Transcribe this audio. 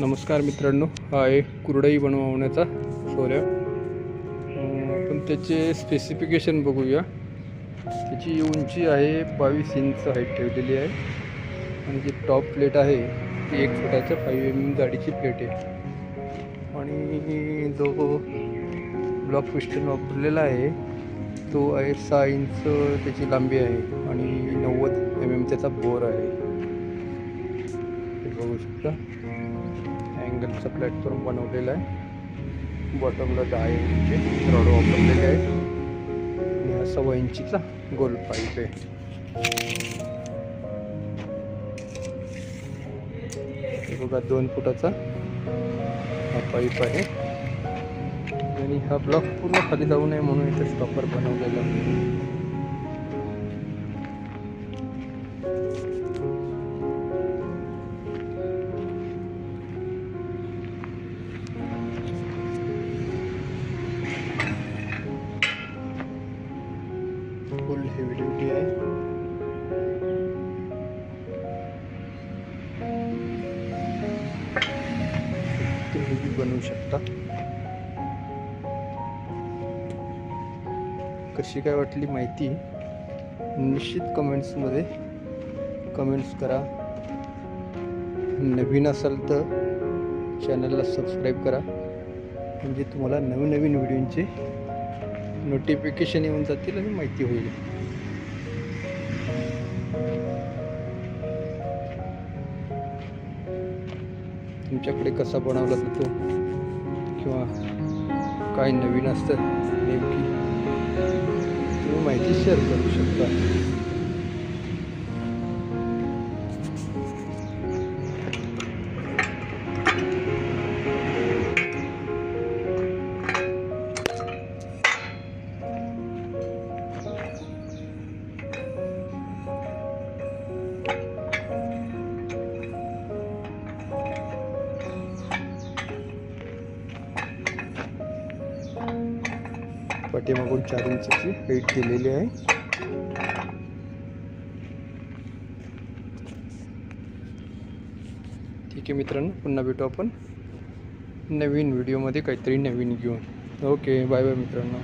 नमस्कार मित्रांनो हा आहे कुरडई बनवण्याचा सोऱ्या आपण त्याचे स्पेसिफिकेशन बघूया. त्याची उंची आहे बावीस इंच हाईट ठेवलेली आहे. आणि जी टॉप प्लेट आहे ती एक फुटाच्या फाईव्ह एम एम जाडीची प्लेट आहे. आणि जो ब्लॉक पिस्टन वापरलेला आहे तो आहे सहा इंच त्याची लांबी आहे आणि नव्वद एम एम त्याचा बोर आहे. हे बघू शकता. अँगलचा प्लॅटफॉर्म बनवलेला आहे. बॉटमला दहा इंचचे रॉड वापरलेले आहेत. आणि हा सव्वा इंचीचा गोल पाईप आहे. बघा दोन फुटाचा हा पाईप आहे. आणि हा ब्लॉक पूर्ण खाली जाऊ नये म्हणून इथे स्टॉपर बनवलेला आहे. फुल हेवी ड्युटी आहे तुम्ही बनवू शकता. कशी काय वाटली माहिती? निश्चित कमेंट्समध्ये कमेंट्स करा. नवीन असाल तर चॅनलला सबस्क्राईब करा. म्हणजे तुम्हाला नवीन नवीन व्हिडिओंचे नोटिफिकेशन येऊन जातील आणि माहिती होईल. तुमच्याकडे कसा बनवला जातो किंवा काय नवीन असतं नेमकी? तुम्ही माहिती शेअर करू शकता. पाठीमागून चार इंचाची हाईट दिलेली आहे. ठीक आहे मित्रांनो पुन्हा भेटू आपण नवीन व्हिडिओमध्ये काहीतरी नवीन घेऊन. ओके बाय बाय मित्रांनो.